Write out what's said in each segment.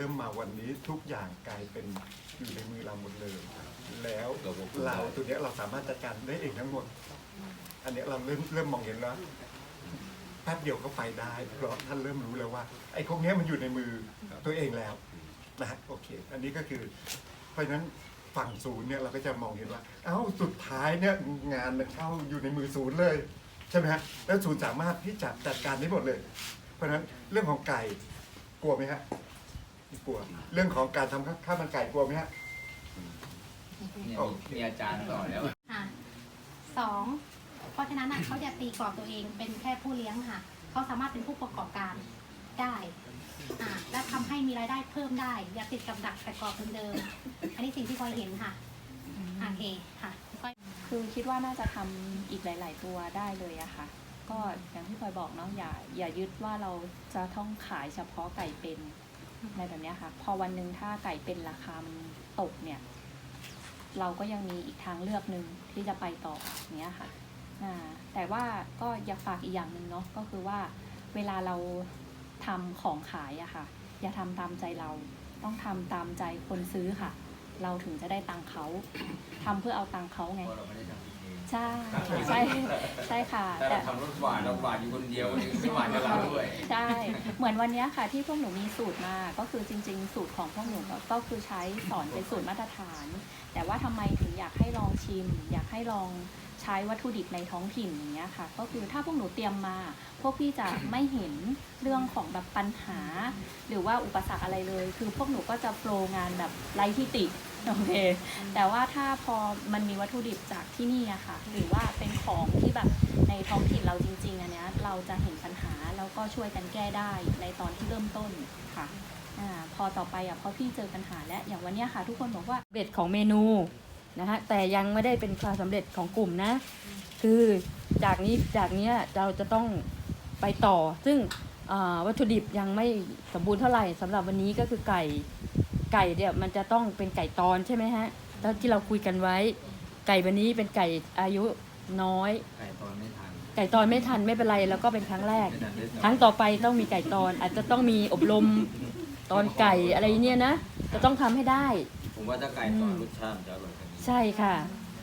ริ่มมาวันนี้ทุกอย่างกลายเป็นอยู่ในมือเราหมดเลย แล้วเราควบคุมเราได้ตัวเนี้ยเราสามารถจัดการได้เองทั้งหมด อันเนี้ยเราเริ่มเริ่มมองเห็นแล้วแป๊บเดียวก็ไปได้ เพราะท่านเริ่มรู้แล้วว่า ไอ้พวกเนี้ยมันอยู่ในมือตัวเองแล้วนะฮะโอเค อันนี้ก็คือเพราะฉะนั้นฝั่งศูนย์เนี่ยเราก็จะมองเห็นว่า เอ้าสุดท้ายเนี่ยงานมันเข้าอยู่ในมือศูนย์เลยใช่ไหมฮะแล้วศูนย์สามารถที่จะจัดการได้หมดเลย เพราะฉะนั้นเรื่องของไก่กลัวไหมฮะ ไม่กลัว เรื่องของการทำข้าวมันไก่กลัวไหมฮะ เนี่ยมีมีอาจารย์สอนแล้วอะสองเพราะฉะนั้นอะเขาจะตีกรอบตัวเองเป็นแค่ผู้เลี้ยงค่ะเขาสามารถเป็นผู้ประกอบการได้อะและทำให้มีรายได้เพิ่มได้ อย่าติดกับดักแต่กรอบเดิมๆอันนี้สิ่งที่พลอยเห็นค่ะอะโอเคค่ะพลอยคือคิดว่าน่าจะทำอีกหลาย ๆ ตัวได้เลยอะค่ะ ก็อย่างที่พลอยบอกเนาะอย่าอย่ายึดว่าเราจะต้องขายเฉพาะไก่เป็น อะไรแบบนี้ค่ะ พอวันหนึ่งถ้าไก่เป็นราคามันตกเนี่ย เราก็ยังมีอีกทางเลือกหนึ่งที่จะไปต่ออย่างเนี้ยค่ะแต่ว่าก็อยากฝากอีกอย่างหนึ่งเนาะก็คือว่าเวลาเราทำของขายอะค่ะ อย่าทำตามใจเราต้องทำตามใจคนซื้อค่ะ เราถึงจะได้ตังค์เขาทำเพื่อเอาตังค์เขาไง เพราะเราไม่ได้ทำเองใช่ใช่ใช่ค่ะถ้าแต่เราทำรถหวานเราหวานอยู่คนเดียวไม่หวานกับเราด้วย ใช่ เหมือนวันเนี้ยค่ะที่พวกหนูมีสูตรมาก็คือจริง ๆ สูตรของพวกหนูก็ก็คือใช้สอนเป็นสูตรมาตรฐาน แต่ว่าทำไมถึงอยากให้ลองชิม อยากให้ลองใช้วัตถุดิบในท้องถิ่นอย่างเงี้ยค่ะ ก็คือถ้าพวกหนูเตรียมมา พวกพี่จะไม่เห็นเรื่องของแบบปัญหา หรือว่าอุปสรรคอะไรเลย คือพวกหนูก็จะโปรงานแบบไร้ที่ติ โอเค แต่ว่าถ้าพอมันมีวัตถุดิบจากที่นี่อะค่ะ หรือว่าเป็นของที่แบบในท้องถิ่นเราจริงๆอันเนี้ยเราจะเห็นปัญหาแล้วก็ช่วยกันแก้ได้ในตอนที่เริ่มต้นค่ะอ่าพอต่อไปอะพอพี่เจอปัญหาแล้วอย่างวันเนี้ยค่ะ ทุกคนบอกว่าสำเร็จของเมนูนะฮะแต่ยังไม่ได้เป็นความสำเร็จของกลุ่มนะ คือจากนี้จากเนี้ยเราจะต้องไปต่อ ซึ่งอ่าวัตถุดิบยังไม่สมบูรณ์เท่าไหร่สำหรับวันนี้ก็คือไก่ ไก่เนี่ยมันจะต้องเป็นไก่ตอนใช่ไหมฮะแล้วที่เราคุยกันไว้ ไก่วันนี้เป็นไก่อายุน้อย ไก่ตอนไม่ทันไก่ตอนไม่ทันไม่เป็นไรแล้วก็เป็นครั้งแรกไม่ทันได้ตอนครั้งต่อไปต้องมีไก่ตอน อาจจะต้องมีอบรมตอนไก่อะไรเนี่ยนะจะต้องทำให้ได้ ผมว่าถ้าไก่ตอนรสชาติมันจะอร่อยกว่านี้ใช่ค่ะ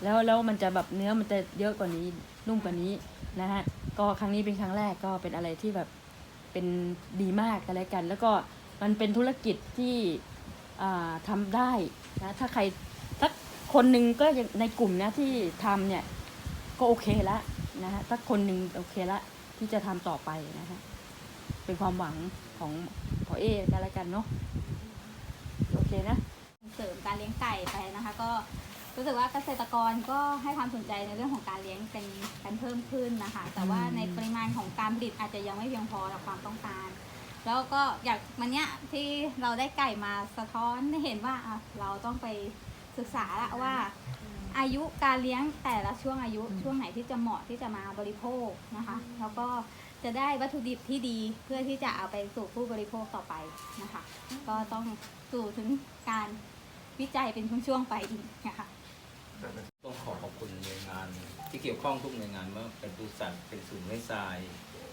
แล้วแล้วมันจะแบบเนื้อมันจะเยอะกว่านี้นุ่มกว่านี้นะฮะก็ครั้งนี้เป็นครั้งแรกก็เป็นอะไรที่แบบเป็นดีมากกันแล้วกัน แล้วก็มันเป็นธุรกิจที่อ่า ทำได้นะถ้าใครสักคนหนึ่งก็ในกลุ่มนะที่ทำเนี่ยก็โอเคละนะฮะถ้าคนหนึ่งโอเคละที่จะทำต่อไปนะฮะเป็นความหวังของพอเอกันล้วกันเนาะโอเคนะเสริมการเลี้ยงไก่ไปนะคะ ก็รู้สึกว่าเกษตรกรก็ให้ความสนใจในเรื่องของการเลี้ยงเป็นกันเพิ่มขึ้นนะคะ แต่ว่าในปริมาณของการผลิตอาจจะยังไม่เพียงพอต่อความต้องการ แล้วก็อยากวันเนี้ยที่เราได้ไก่มาสะท้อนให้เห็นว่าอะเราต้องไปศึกษาละว่า อายุการเลี้ยงแต่ละช่วงอายุช่วงไหนที่จะเหมาะที่จะมาบริโภคนะคะ แล้วก็จะได้วัตถุดิบที่ดีเพื่อที่จะเอาไปสู่ผู้บริโภคต่อไปนะคะ ก็ต้องสู่ถึงการวิจัยเป็นช่วงๆไปอีกนะคะต้องขอขอบคุณหน่วยงาน ที่เกี่ยวข้องทุกหน่วยงานว่าเป็นบริษัทเป็นศูนย์ไร้ทราย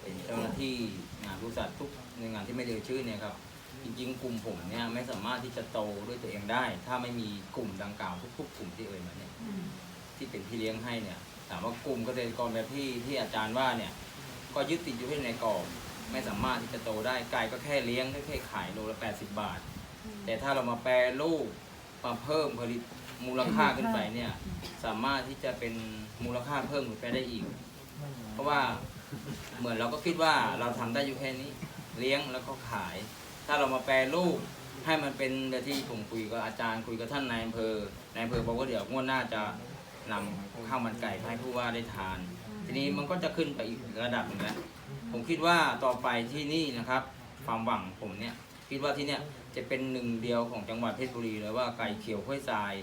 เป็นเจ้าหน้าที่งานบริษัททุกหน่วยงานที่ไม่เอ่ยชื่อเนี่ยครับ จริงๆ กลุ่มผมเนี่ยไม่สามารถที่จะโตด้วยตัวเองได้ ถ้าไม่มีกลุ่มดังกล่าวทุกๆกลุ่มที่เอ่ยมาเนี่ยที่เป็นพี่เลี้ยงให้เนี่ยถามว่ากลุ่มเกษตรกรแบบที่ที่อาจารย์ว่าเนี่ย ก็ยึดติดอยู่ที่ในกรอบไม่สามารถที่จะโตได้ไก่ก็แค่เลี้ยงก็แค่ขายโลละ80 บาท แต่ถ้าเรามาแปรรูปมาเพิ่มผลิตมูลค่าขึ้นไปเนี่ย สามารถที่จะเป็นมูลค่าเพิ่มขึ้นไปได้อีก เพราะว่าเหมือนเราก็คิดว่าเราทำได้อยู่แค่นี้ เลี้ยงแล้วก็ขาย ถ้าเรามาแปรรูปให้มันเป็นแบบที่ผมคุยกับอาจารย์คุยกับท่านนายอำเภอนายอำเภอบอกว่าเดี๋ยวงวดหน้าจะนำข้าวมันไก่ให้ผู้ว่าได้ทาน ทีนี้มันก็จะขึ้นไปอีกระดับหนึงแล้วผมคิดว่าต่อไปที่นี่นะครับ ความหวังผมเนี่ยคิดว่าที่เนี่ยจะเป็นหนึ่งเดียวของจังหวัดเพชรบุรีเลยว่าไก่เขียวห้วยทราย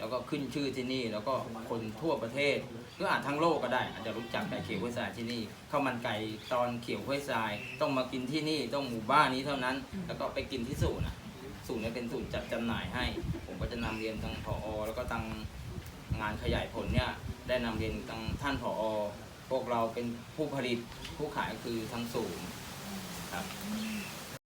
แล้วก็ขึ้นชื่อที่นี่ แล้วก็คนทั่วประเทศหรืออาจทั้งโลกก็ได้ อาจจะรู้จักไก่เขียวห้วยทรายที่นี่ข้าวมันไก่ตอนเขียวห้วยทราย ต้องมากินที่นี่ต้องหมู่บ้านนี้เท่านั้น แล้วก็ไปกินที่ศูนย์นะศูนย์เนี่ยเป็นศูนย์จัดจำหน่ายให้ ผมก็จะนำเรียนทางผอแล้วก็ทางงานขยายผลเนี่ยได้นำเรียนทางท่านผอพวกเราเป็นผู้ผลิตผู้ขายคือทางศูนย์ครับ